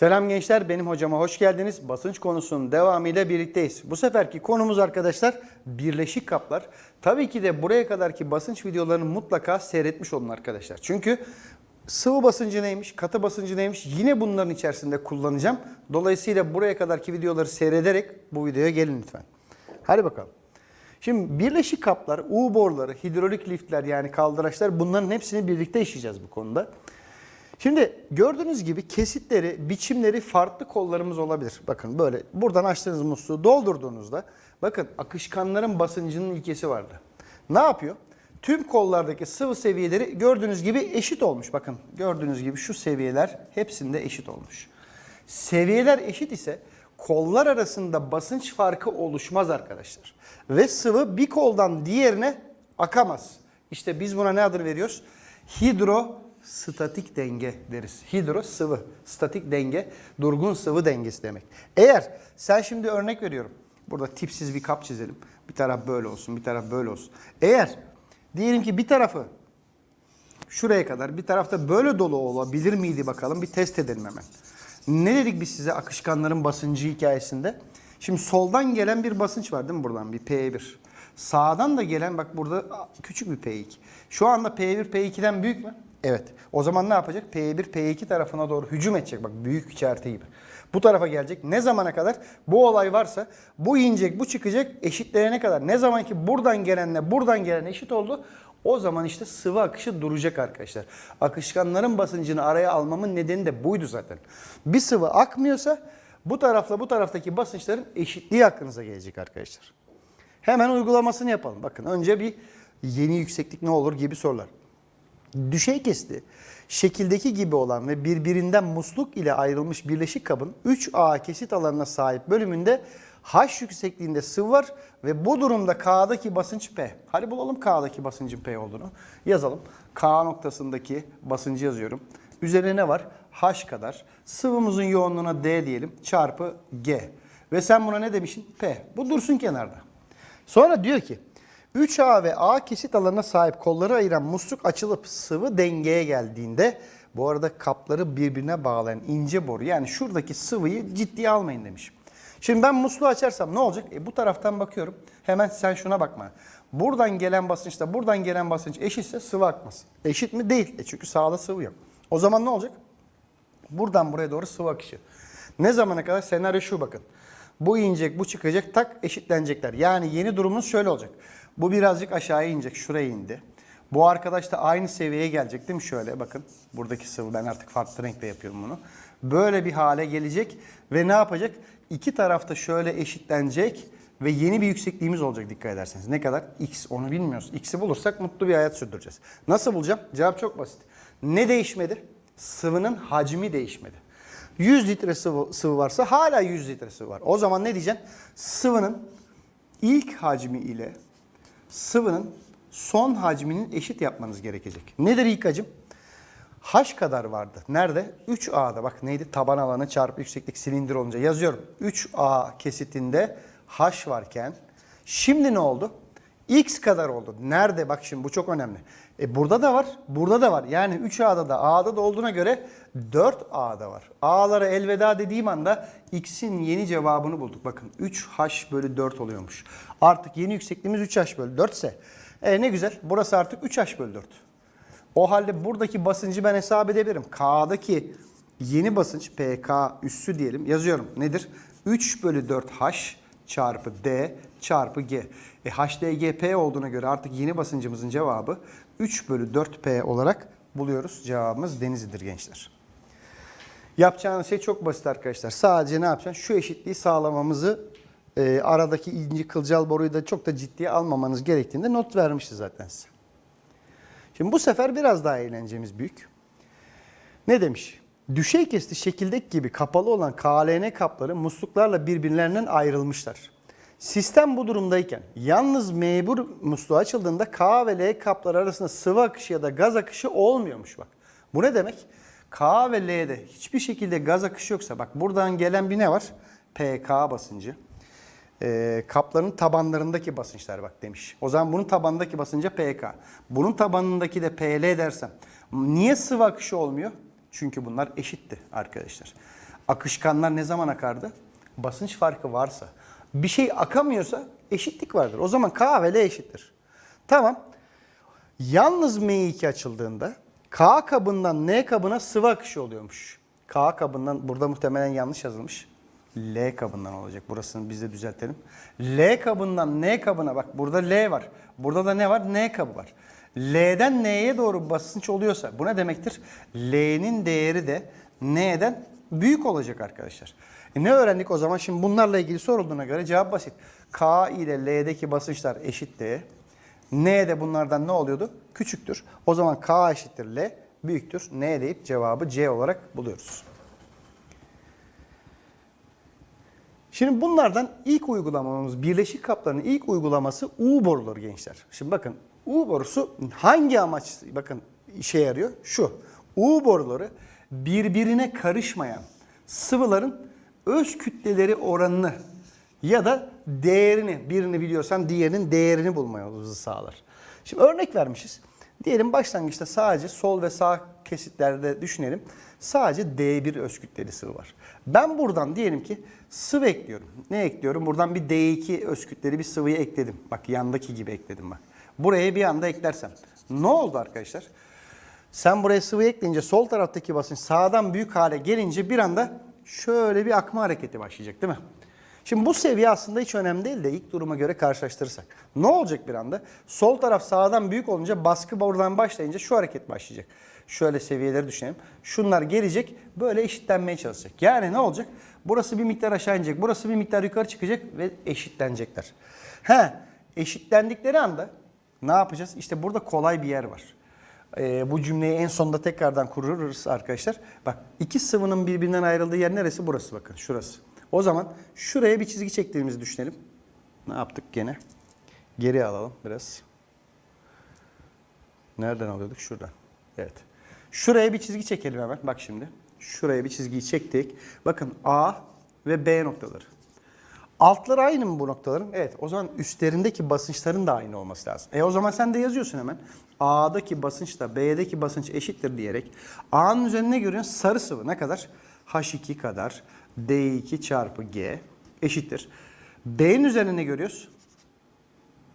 Selam gençler, benim hocama hoş geldiniz. Basınç konusunun devamıyla birlikteyiz. Bu seferki konumuz arkadaşlar birleşik kaplar. Tabii ki de buraya kadarki basınç videolarını mutlaka seyretmiş olun arkadaşlar. Çünkü sıvı basıncı neymiş, katı basıncı neymiş yine bunların içerisinde kullanacağım. Dolayısıyla buraya kadarki videoları seyrederek bu videoya gelin lütfen. Hadi bakalım. Şimdi birleşik kaplar, U boruları, hidrolik liftler yani kaldıraçlar bunların hepsini birlikte işleyeceğiz bu konuda. Şimdi gördüğünüz gibi kesitleri, biçimleri farklı kollarımız olabilir. Bakın böyle buradan açtığınız musluğu doldurduğunuzda bakın akışkanların basıncının ilkesi vardı. Ne yapıyor? Tüm kollardaki sıvı seviyeleri gördüğünüz gibi eşit olmuş. Bakın gördüğünüz gibi şu seviyeler hepsinde eşit olmuş. Seviyeler eşit ise kollar arasında basınç farkı oluşmaz arkadaşlar. Ve sıvı bir koldan diğerine akamaz. İşte biz buna ne adını veriyoruz? Hidrostatik denge deriz. Hidro sıvı, statik denge, durgun sıvı dengesi demek. Eğer sen şimdi örnek veriyorum. Burada tipsiz bir kap çizelim. Bir taraf böyle olsun, bir taraf böyle olsun. Eğer diyelim ki bir tarafı şuraya kadar bir tarafta böyle dolu olabilir miydi bakalım bir test edelim hemen. Ne dedik biz size akışkanların basıncı hikayesinde? Şimdi soldan gelen bir basınç var değil mi buradan bir P1. Sağdan da gelen bak burada küçük bir P2. Şu anda P1 P2'den büyük mü? Evet. O zaman ne yapacak? P1 P2 tarafına doğru hücum edecek bak büyük işareti gibi. Bu tarafa gelecek. Ne zamana kadar? Bu olay varsa bu inecek, bu çıkacak eşitlerine kadar. Ne zaman ki buradan gelenle buradan gelen eşit oldu o zaman işte sıvı akışı duracak arkadaşlar. Akışkanların basıncını araya almamın nedeni de buydu zaten. Bir sıvı akmıyorsa bu tarafla bu taraftaki basınçların eşitliği aklınıza gelecek arkadaşlar. Hemen uygulamasını yapalım. Bakın önce bir yeni yükseklik ne olur gibi sorular. Düşey kesti şekildeki gibi olan ve birbirinden musluk ile ayrılmış birleşik kabın 3A kesit alanına sahip bölümünde H yüksekliğinde sıvı var ve bu durumda K'daki basınç P. Hadi bulalım K'daki basıncın P olduğunu. Yazalım. K noktasındaki basıncı yazıyorum. Üzerine ne var? H kadar. Sıvımızın yoğunluğuna D diyelim çarpı G. Ve sen buna ne demişsin? P. Bu dursun kenarda. Sonra diyor ki 3A ve A kesit alanına sahip kolları ayıran musluk açılıp sıvı dengeye geldiğinde bu arada kapları birbirine bağlayan ince boru yani şuradaki sıvıyı ciddiye almayın demiş. Şimdi ben musluğu açarsam ne olacak? E bu taraftan bakıyorum. Hemen sen şuna bakma. Buradan gelen basınçla buradan gelen basınç eşitse sıvı akmaz. Eşit mi? Değil. E çünkü sağda sıvı yok. O zaman ne olacak? Buradan buraya doğru sıvı akışı. Ne zamana kadar? Senaryo şu bakın. Bu inecek, bu çıkacak, tak eşitlenecekler. Yani yeni durumumuz şöyle olacak. Bu birazcık aşağıya inecek, şuraya indi. Bu arkadaş da aynı seviyeye gelecek değil mi? Şöyle bakın. Buradaki sıvı ben artık farklı renkle yapıyorum bunu. Böyle bir hale gelecek ve ne yapacak? İki tarafta şöyle eşitlenecek ve yeni bir yüksekliğimiz olacak dikkat ederseniz. Ne kadar? X onu bilmiyoruz. X'i bulursak mutlu bir hayat sürdüreceğiz. Nasıl bulacağım? Cevap çok basit. Ne değişmedi? Sıvının hacmi değişmedi. 100 litre sıvı, sıvı varsa hala 100 litre sıvı var. O zaman ne diyeceksin? Sıvının ilk hacmi ile sıvının son hacminin eşit yapmanız gerekecek. Nedir ilk hacim? H kadar vardı. Nerede? 3A'da. Bak neydi? Taban alanı çarpı yükseklik silindir olunca yazıyorum. 3A kesitinde H varken şimdi ne oldu? X kadar oldu. Nerede? Bak şimdi bu çok önemli. E burada da var, burada da var. Yani 3A'da da A'da da olduğuna göre 4A'da var. A'lara elveda dediğim anda X'in yeni cevabını bulduk. Bakın 3H bölü 4 oluyormuş. Artık yeni yüksekliğimiz 3H bölü 4 ise e ne güzel. Burası artık 3H bölü 4. O halde buradaki basıncı ben hesap edebilirim. K'daki yeni basınç PK üssü diyelim yazıyorum. Nedir? 3 bölü 4 H çarpı D çarpı G. E HDGP olduğuna göre artık yeni basıncımızın cevabı 3 bölü 4P olarak buluyoruz. Cevabımız Denizli'dir gençler. Yapacağınız şey çok basit arkadaşlar. Sadece ne yapacaksın? Şu eşitliği sağlamamızı e, aradaki ince kılcal boruyu da çok da ciddiye almamanız gerektiğinde not vermişti zaten size. Şimdi bu sefer biraz daha eğlencemiz büyük. Ne demiş? Düşey kesti şekildeki gibi kapalı olan KLN kapları musluklarla birbirlerinden ayrılmışlar. Sistem bu durumdayken yalnız mebur musluğu açıldığında K ve L kapları arasında sıvı akışı ya da gaz akışı olmuyormuş bak. Bu ne demek? K ve L'de hiçbir şekilde gaz akışı yoksa bak buradan gelen bir ne var? PK basıncı. Ee, kapların tabanlarındaki basınçlar bak demiş. O zaman bunun tabanındaki basınca PK. Bunun tabanındaki de PL dersem. Niye sıvı akışı olmuyor? Çünkü bunlar eşitti arkadaşlar. Akışkanlar ne zaman akardı? Basınç farkı varsa. Bir şey akamıyorsa eşitlik vardır. O zaman K ve L eşittir. Tamam. Yalnız M2 açıldığında K kabından N kabına sıvı akışı oluyormuş. K kabından burada muhtemelen yanlış yazılmış. L kabından olacak. Burasını biz de düzeltelim. L kabından N kabına bak burada L var. Burada da ne var? N kabı var. L'den N'ye doğru basınç oluyorsa bu ne demektir? L'nin değeri de N'den büyük olacak arkadaşlar. E ne öğrendik o zaman? Şimdi bunlarla ilgili sorulduğuna göre cevap basit. K ile L'deki basınçlar eşittir. N de bunlardan ne oluyordu? Küçüktür. O zaman K eşittir L büyüktür. N deyip cevabı C olarak buluyoruz. Şimdi bunlardan ilk uygulamamız birleşik kapların ilk uygulaması U boruları gençler. Şimdi bakın U borusu hangi amaç bakın işe yarıyor? Şu. U boruları birbirine karışmayan sıvıların öz kütleleri oranını ya da değerini birini biliyorsan diğerinin değerini bulmamızı sağlar. Şimdi örnek vermişiz. Diyelim başlangıçta sadece sol ve sağ kesitlerde düşünelim. Sadece D1 öz kütleli sıvı var. Ben buradan diyelim ki sıvı ekliyorum. Ne ekliyorum? Buradan bir D2 öz kütleli bir sıvıyı ekledim. Bak yandaki gibi ekledim bak. Buraya bir anda eklersem. Ne oldu arkadaşlar? Sen buraya sıvı ekleyince sol taraftaki basınç sağdan büyük hale gelince bir anda şöyle bir akma hareketi başlayacak değil mi? Şimdi bu seviye aslında hiç önemli değil de ilk duruma göre karşılaştırırsak. Ne olacak bir anda? Sol taraf sağdan büyük olunca baskı buradan başlayınca şu hareket başlayacak. Şöyle seviyeleri düşünelim. Şunlar gelecek böyle eşitlenmeye çalışacak. Yani ne olacak? Burası bir miktar aşağı inecek. Burası bir miktar yukarı çıkacak ve eşitlenecekler. He, eşitlendikleri anda ne yapacağız? İşte burada kolay bir yer var. Ee, bu cümleyi en sonunda tekrardan kururuz arkadaşlar. Bak iki sıvının birbirinden ayrıldığı yer neresi? Burası bakın şurası. O zaman şuraya bir çizgi çektiğimizi düşünelim. Ne yaptık gene? Geri alalım biraz. Nereden alıyorduk? Şuradan. Evet. Şuraya bir çizgi çekelim hemen. Bak şimdi. Şuraya bir çizgiyi çektik. Bakın A ve B noktaları. Altları aynı mı bu noktaların? Evet. O zaman üstlerindeki basınçların da aynı olması lazım. E o zaman sen de yazıyorsun hemen. A'daki basınçla B'deki basınç eşittir diyerek A'nın üzerine görüyorsun sarı sıvı ne kadar? H2 kadar D2 çarpı G eşittir. B'nin üzerine ne görüyoruz?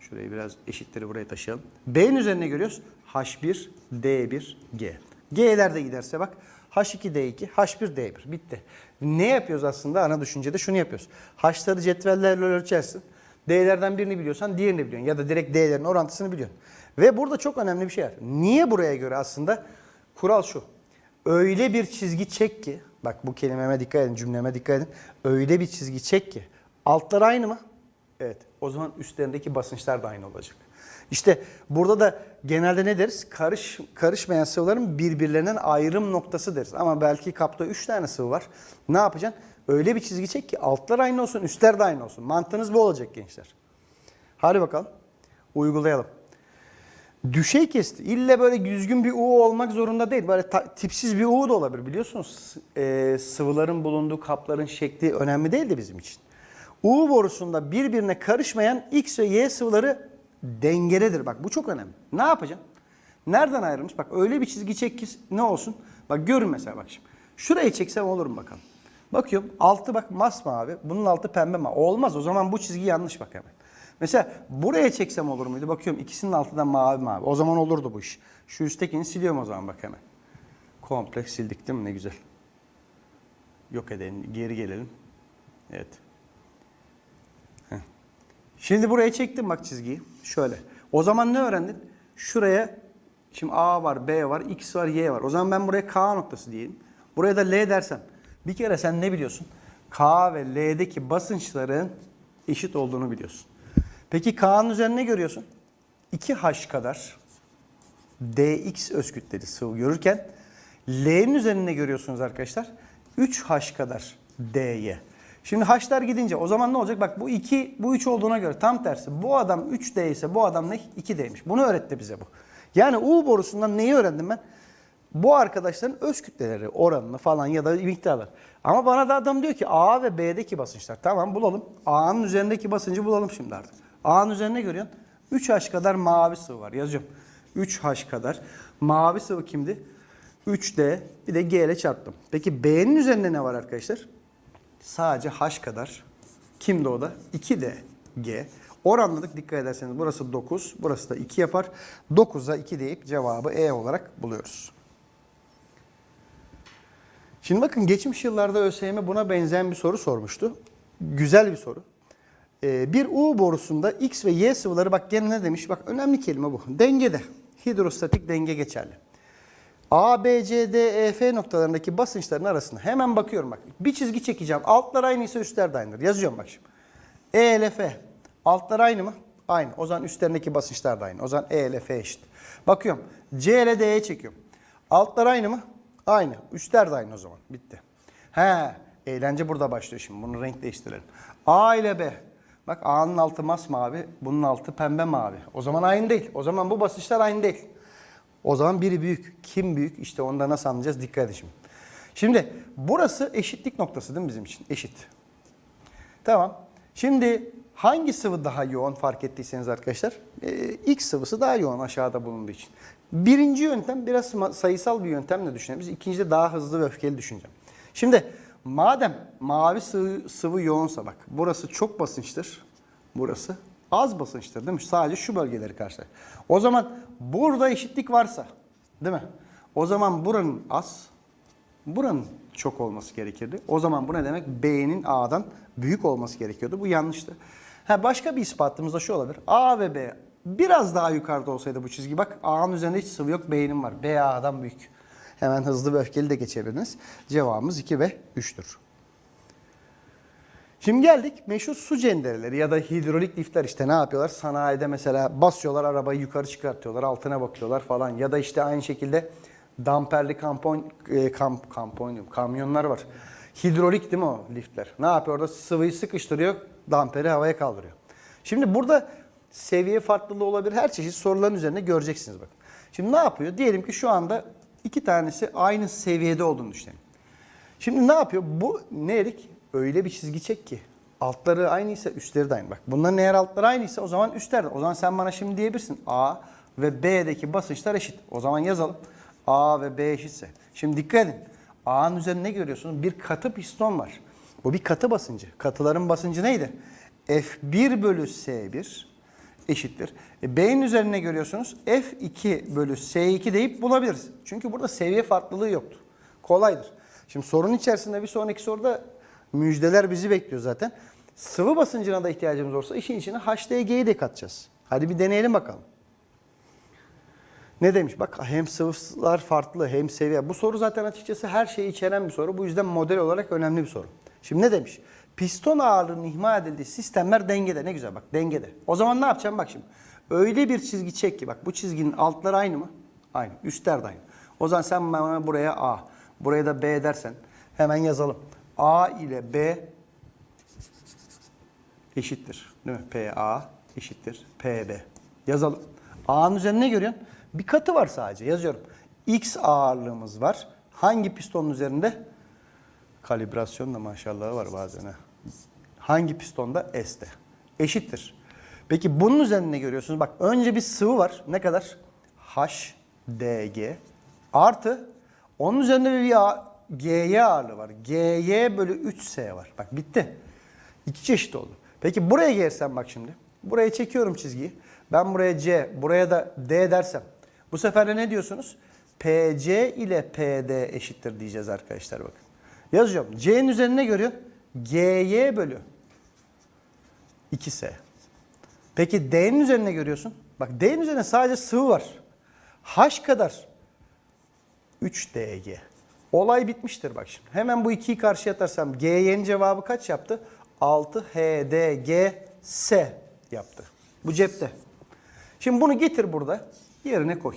Şurayı biraz eşitleri buraya taşıyalım. B'nin üzerine görüyoruz. H1, D1, G. G'ler de giderse bak. H2, D2, H1, D1. Bitti. Ne yapıyoruz aslında? Ana düşüncede şunu yapıyoruz. H'ları cetvellerle ölçersin. D'lerden birini biliyorsan diğerini biliyorsun. Ya da direkt D'lerin orantısını biliyorsun. Ve burada çok önemli bir şey var. Niye buraya göre aslında? Kural şu. Öyle bir çizgi çek ki, bak bu kelimeme dikkat edin, cümleme dikkat edin. Öyle bir çizgi çek ki, altlar aynı mı? Evet. O zaman üstlerindeki basınçlar da aynı olacak. İşte burada da genelde ne deriz? Karış, karışmayan sıvıların birbirlerinden ayrım noktası deriz. Ama belki kapta 3 tane sıvı var. Ne yapacaksın? Öyle bir çizgi çek ki altlar aynı olsun, üstler de aynı olsun. Mantığınız bu olacak gençler. Hadi bakalım. Uygulayalım. Düşey kesti. İlle böyle düzgün bir U olmak zorunda değil. Böyle tipsiz bir U da olabilir. Biliyorsunuz e, sıvıların bulunduğu kapların şekli önemli değildi bizim için. U borusunda birbirine karışmayan X ve Y sıvıları dengededir. Bak bu çok önemli. Ne yapacaksın? Nereden ayrılmış? Bak öyle bir çizgi çek ki ne olsun? Bak görün mesela bak şimdi. Şurayı çeksem olur mu bakalım. Bakıyorum altı bak masmavi. Bunun altı pembe mi? Olmaz o zaman bu çizgi yanlış bak hemen. Mesela buraya çeksem olur muydu? Bakıyorum ikisinin altı da mavi mavi. O zaman olurdu bu iş. Şu üsttekini siliyorum o zaman bak hemen. Komple sildik değil mi? Ne güzel. Yok edelim. Geri gelelim. Evet. Şimdi buraya çektim bak çizgiyi. Şöyle. O zaman ne öğrendin? Şuraya şimdi A var, B var, X var, Y var. O zaman ben buraya K noktası diyeyim. Buraya da L dersem. Bir kere sen ne biliyorsun? K ve L'deki basınçların eşit olduğunu biliyorsun. Peki K'nın üzerine ne görüyorsun? 2H kadar dx öz kütleli sıvı görürken L'nin üzerinde görüyorsunuz arkadaşlar 3H kadar dy. Şimdi H'lar gidince o zaman ne olacak? Bak bu 2, bu 3 olduğuna göre tam tersi. Bu adam 3D ise bu adam ne? 2D'ymiş. Bunu öğretti bize bu. Yani U borusundan neyi öğrendim ben? Bu arkadaşların öz kütleleri, oranını falan ya da miktarlar. Ama bana da adam diyor ki A ve B'deki basınçlar. Tamam bulalım. A'nın üzerindeki basıncı bulalım şimdi artık. A'nın üzerine görüyorsun. 3H kadar mavi sıvı var. Yazıyorum. 3H kadar. Mavi sıvı kimdi? 3D bir de G ile çarptım. Peki B'nin üzerinde ne var arkadaşlar? Sadece H kadar. Kimdi o da? 2D G. Oranladık dikkat ederseniz burası 9, burası da 2 yapar. 9'a 2 deyip cevabı E olarak buluyoruz. Şimdi bakın geçmiş yıllarda ÖSYM buna benzeyen bir soru sormuştu. Güzel bir soru. Ee, bir U borusunda X ve Y sıvıları bak gene ne demiş? Bak önemli kelime bu. Dengede. Hidrostatik denge geçerli. A, B, C, D, E, F noktalarındaki basınçların arasında hemen bakıyorum bak. Bir çizgi çekeceğim. Altlar aynıysa üstler de aynıdır. Yazıyorum bak şimdi. E ile F. Altlar aynı mı? Aynı. O zaman üstlerindeki basınçlar da aynı. O zaman E ile F eşit. Bakıyorum. C ile D'ye çekiyorum. Altlar aynı mı? Aynı. Üstler de aynı o zaman. Bitti. He. Eğlence burada başlıyor şimdi. Bunu renk değiştirelim. A ile B. Bak A'nın altı masmavi, bunun altı pembe mavi. O zaman aynı değil. O zaman bu basınçlar aynı değil. O zaman biri büyük. Kim büyük? İşte onda nasıl anlayacağız? Dikkat edin şimdi. Şimdi burası eşitlik noktası değil mi bizim için? Eşit. Tamam. Şimdi hangi sıvı daha yoğun fark ettiyseniz arkadaşlar? Ee, X sıvısı daha yoğun aşağıda bulunduğu için. Birinci yöntem biraz sayısal bir yöntemle düşünelim. Biz ikincide daha hızlı ve öfkeli düşüneceğim. Şimdi madem mavi sıvı, sıvı yoğunsa bak burası çok basınçtır. Burası az basınçtır değil mi? Sadece şu bölgeleri karşılar. O zaman burada eşitlik varsa değil mi? O zaman buranın az, buranın çok olması gerekirdi. O zaman bu ne demek? B'nin A'dan büyük olması gerekiyordu. Bu yanlıştı. Ha, başka bir ispatımız da şu olabilir. A ve B biraz daha yukarıda olsaydı bu çizgi bak A'nın üzerinde hiç sıvı yok B'nin var. B A'dan büyük. Hemen hızlı ve öfkeli de geçebiliriz. Cevabımız 2 ve 3'tür. Şimdi geldik meşhur su cendereleri ya da hidrolik lifler işte ne yapıyorlar? Sanayide mesela basıyorlar arabayı yukarı çıkartıyorlar altına bakıyorlar falan ya da işte aynı şekilde damperli kampon, e, kamp, kampon diyorum, kamyonlar var. Hidrolik değil mi o liftler? Ne yapıyor orada? Sıvıyı sıkıştırıyor, damperi havaya kaldırıyor. Şimdi burada seviye farklılığı olabilir. Her çeşit soruların üzerinde göreceksiniz bakın. Şimdi ne yapıyor? Diyelim ki şu anda iki tanesi aynı seviyede olduğunu düşünelim. Şimdi ne yapıyor? Bu ne dedik? Öyle bir çizgi çek ki altları aynıysa üstleri de aynı. Bak bunların eğer altları aynıysa o zaman üstler de. O zaman sen bana şimdi diyebilirsin A ve B'deki basınçlar eşit. O zaman yazalım. A ve B eşitse. Şimdi dikkat edin. A'nın üzerinde ne görüyorsunuz? Bir katı piston var. Bu bir katı basıncı. Katıların basıncı neydi? F1 bölü S1 eşittir. E, B'nin üzerine görüyorsunuz F2 bölü S2 deyip bulabiliriz. Çünkü burada seviye farklılığı yoktu. Kolaydır. Şimdi sorunun içerisinde bir sonraki soruda müjdeler bizi bekliyor zaten. Sıvı basıncına da ihtiyacımız olursa işin içine HDG'yi de katacağız. Hadi bir deneyelim bakalım. Ne demiş? Bak hem sıvılar farklı hem seviye. Bu soru zaten açıkçası her şeyi içeren bir soru. Bu yüzden model olarak önemli bir soru. Şimdi ne demiş? Piston ağırlığının ihmal edildiği sistemler dengede. Ne güzel bak dengede. O zaman ne yapacağım? Bak şimdi. Öyle bir çizgi çek ki bak bu çizginin altları aynı mı? Aynı. Üstler de aynı. O zaman sen bana buraya A, buraya da B dersen hemen yazalım. A ile B eşittir. Değil mi? PA eşittir PB. Yazalım. A'nın üzerine ne görüyorsun? Bir katı var sadece. Yazıyorum. X ağırlığımız var. Hangi pistonun üzerinde? Kalibrasyon da maşallah var bazen. ha. Hangi pistonda? S'te. Eşittir. Peki bunun üzerinde ne görüyorsunuz? Bak önce bir sıvı var. Ne kadar? HDG artı onun üzerinde bir A- GY ağırlığı var. GY bölü 3S var. Bak bitti. İki çeşit oldu. Peki buraya gelsem bak şimdi. Buraya çekiyorum çizgiyi. Ben buraya C, buraya da D dersem. Bu sefer de ne diyorsunuz? PC ile PD eşittir diyeceğiz arkadaşlar bakın. Yazıyorum. C'nin üzerine ne görüyor? GY bölü 2S. Peki D'nin üzerine görüyorsun. Bak D'nin üzerine sadece sıvı var. H kadar 3DG. Olay bitmiştir bak şimdi. Hemen bu ikiyi karşıya atarsam GY'nin cevabı kaç yaptı? 6HDGS yaptı. Bu cepte. Şimdi bunu getir burada yerine koy.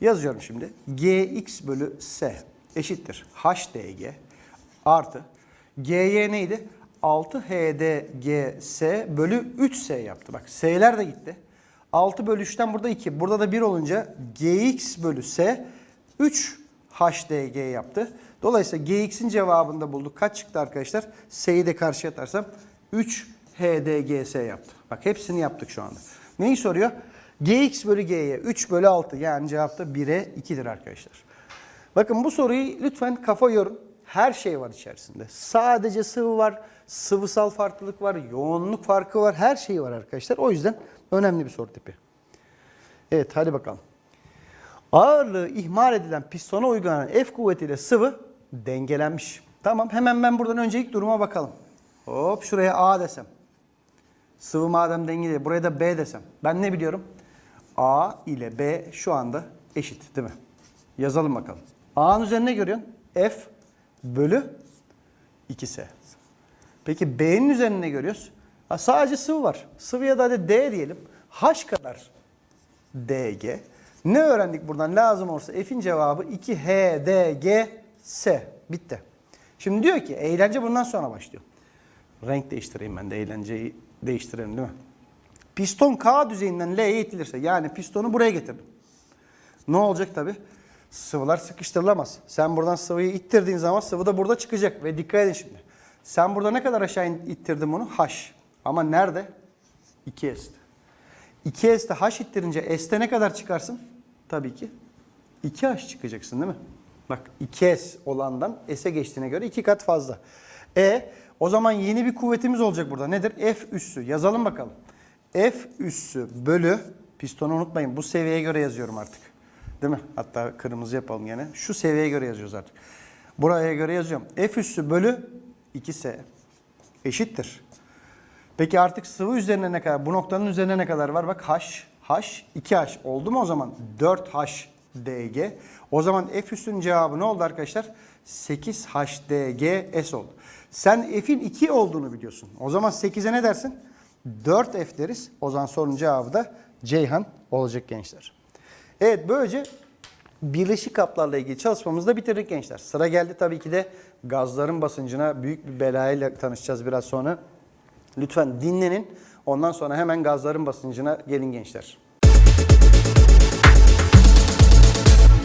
Yazıyorum şimdi. GX bölü S eşittir. HDG artı GY neydi? 6HDGS bölü 3S yaptı. Bak S'ler de gitti. 6 bölü 3'ten burada 2. Burada da 1 olunca GX bölü S 3 HDG yaptı. Dolayısıyla GX'in cevabını da bulduk. Kaç çıktı arkadaşlar? S'yi de karşıya atarsam 3 HDGS yaptı. Bak hepsini yaptık şu anda. Neyi soruyor? GX bölü G'ye 3 bölü 6 yani cevap da 1'e 2'dir arkadaşlar. Bakın bu soruyu lütfen kafa yorun. Her şey var içerisinde. Sadece sıvı var, sıvısal farklılık var, yoğunluk farkı var. Her şey var arkadaşlar. O yüzden önemli bir soru tipi. Evet hadi bakalım. Ağırlığı ihmal edilen pistona uygulanan F kuvvetiyle sıvı dengelenmiş. Tamam hemen ben buradan önce ilk duruma bakalım. Hop şuraya A desem. Sıvı madem dengeli buraya da B desem. Ben ne biliyorum? A ile B şu anda eşit değil mi? Yazalım bakalım. A'nın üzerine görüyorsun. F bölü 2S. Peki B'nin üzerine ne görüyoruz? Ha, sadece sıvı var. Sıvıya da hadi D diyelim. H kadar DG. Ne öğrendik buradan? Lazım olursa F'in cevabı 2HDGS. Bitti. Şimdi diyor ki eğlence bundan sonra başlıyor. Renk değiştireyim ben de eğlenceyi değiştirelim değil mi? Piston K düzeyinden L'ye itilirse yani pistonu buraya getirdim. Ne olacak tabi? Sıvılar sıkıştırılamaz. Sen buradan sıvıyı ittirdiğin zaman sıvı da burada çıkacak. Ve dikkat edin şimdi. Sen burada ne kadar aşağı ittirdin bunu? H. Ama nerede? 2S'te. 2S'te H ittirince S'te ne kadar çıkarsın? Tabii ki 2H çıkacaksın değil mi? Bak 2S olandan S'e geçtiğine göre 2 kat fazla. E o zaman yeni bir kuvvetimiz olacak burada. Nedir? F üssü. Yazalım bakalım. F üssü bölü pistonu unutmayın. Bu seviyeye göre yazıyorum artık. Değil mi? Hatta kırmızı yapalım yine. Şu seviyeye göre yazıyoruz artık. Buraya göre yazıyorum. F üssü bölü 2S eşittir. Peki artık sıvı üzerine ne kadar? Bu noktanın üzerine ne kadar var? Bak H, H, 2H oldu mu o zaman? 4H DG. O zaman F üstünün cevabı ne oldu arkadaşlar? 8HDG S oldu. Sen F'in 2 olduğunu biliyorsun. O zaman 8'e ne dersin? 4F deriz. O zaman sorunun cevabı da Ceyhan olacak gençler. Evet böylece birleşik kaplarla ilgili çalışmamızı da bitirdik gençler. Sıra geldi tabii ki de gazların basıncına büyük bir belayla tanışacağız biraz sonra. Lütfen dinlenin. Ondan sonra hemen gazların basıncına gelin gençler.